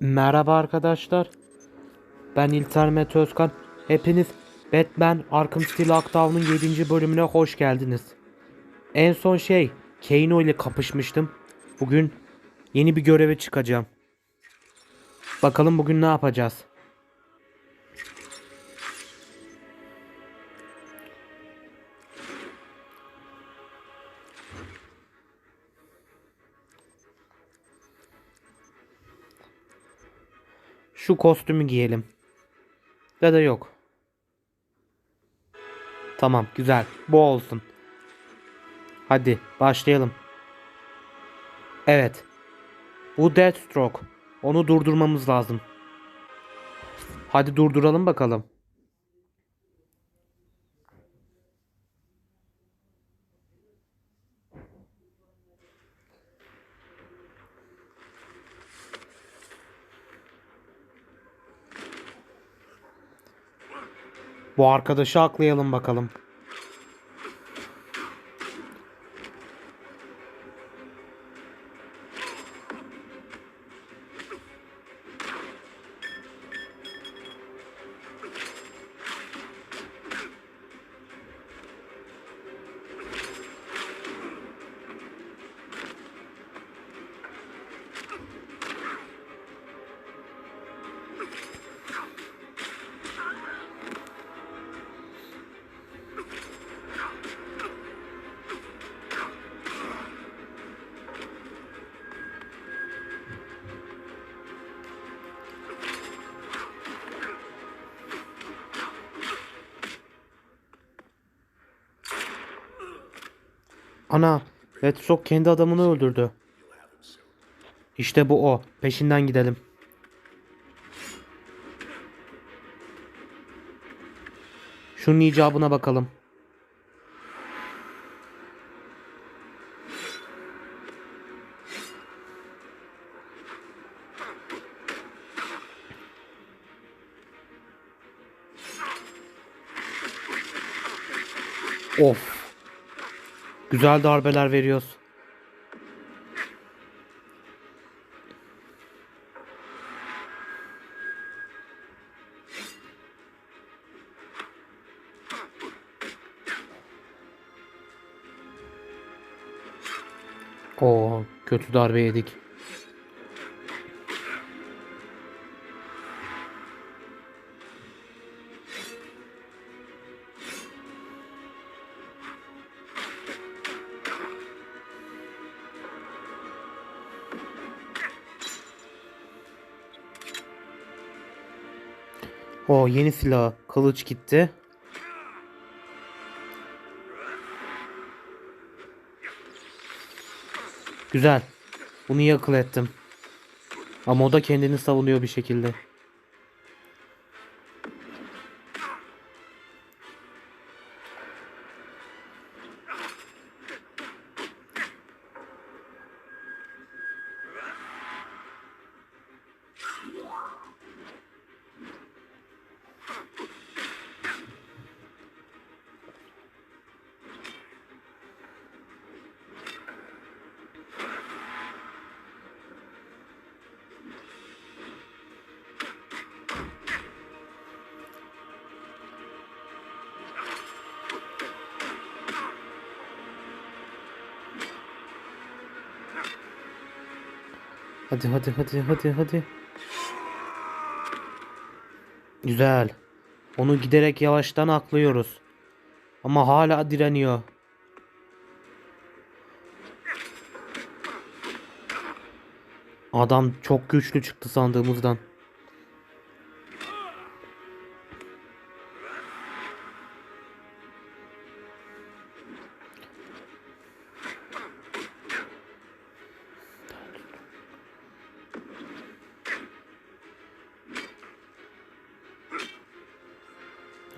Merhaba arkadaşlar. Ben İlter Mete Özkan. Hepiniz Batman Arkham City Lockdown'un 7. bölümüne hoş geldiniz. En son şey Kano ile kapışmıştım. Bugün yeni bir göreve çıkacağım. Bakalım bugün ne yapacağız? Şu kostümü giyelim. Ya da yok. Tamam güzel. Bu olsun. Hadi başlayalım. Evet. Bu Deathstroke. Onu durdurmamız lazım. Hadi durduralım bakalım. Bu arkadaşı aklayalım bakalım. Ana, Deathstroke kendi adamını öldürdü. İşte bu o. Peşinden gidelim. Şunun icabına bakalım. Of. Güzel darbeler veriyoruz. Oo, kötü darbe yedik. O yeni silah kılıç gitti. Güzel. Bunu iyi akıl ettim. Ama o da kendini savunuyor bir şekilde. Hadi hadi hadi hadi hadi. Güzel. Onu giderek yavaştan aklıyoruz. Ama hala direniyor. Adam çok güçlü çıktı sandığımızdan.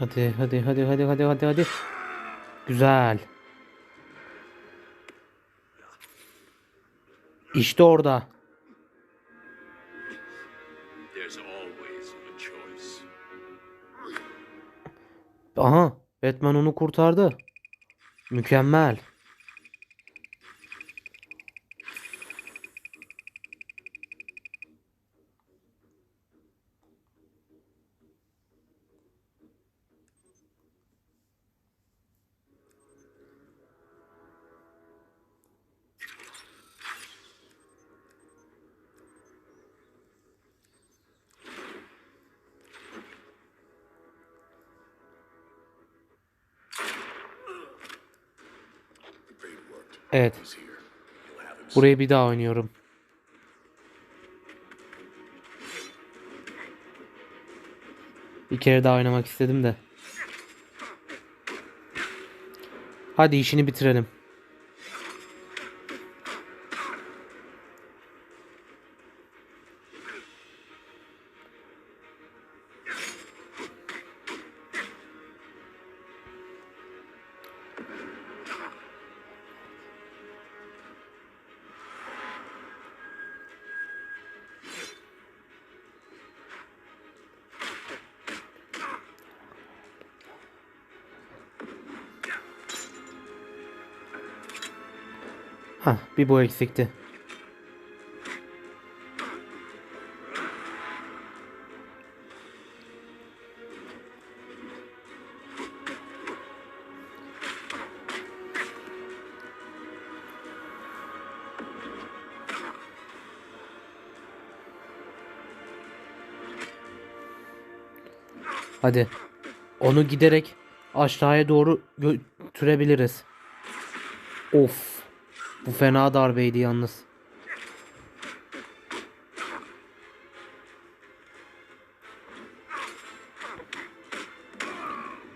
Hadi hadi hadi hadi hadi hadi hadi. Güzel. İşte orada. Aha, Batman onu kurtardı. Mükemmel. Evet. Burayı bir daha oynuyorum. Bir kere daha oynamak istedim de. Hadi işini bitirelim. Hah bir bu eksikti. Hadi. Onu giderek aşağıya doğru götürebiliriz. Of. Bu fena darbeydi yalnız.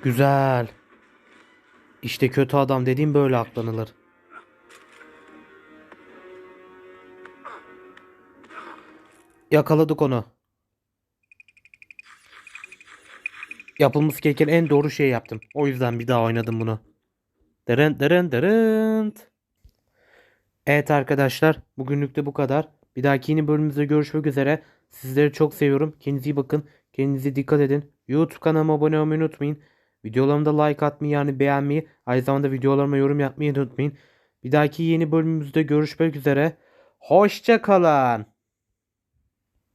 Güzel. İşte kötü adam dediğim böyle aklanılır. Yakaladık onu. Yapılması gereken en doğru şeyi yaptım. O yüzden bir daha oynadım bunu. Dırın dırın dırın. Evet arkadaşlar bugünlük de bu kadar. Bir dahaki yeni bölümümüzde görüşmek üzere. Sizleri çok seviyorum. Kendinize iyi bakın. Kendinize dikkat edin. YouTube kanalıma abone olmayı unutmayın. Videolarımda like atmayı yani beğenmeyi. Aynı zamanda videolarıma yorum yapmayı unutmayın. Bir dahaki yeni bölümümüzde görüşmek üzere. Hoşçakalın.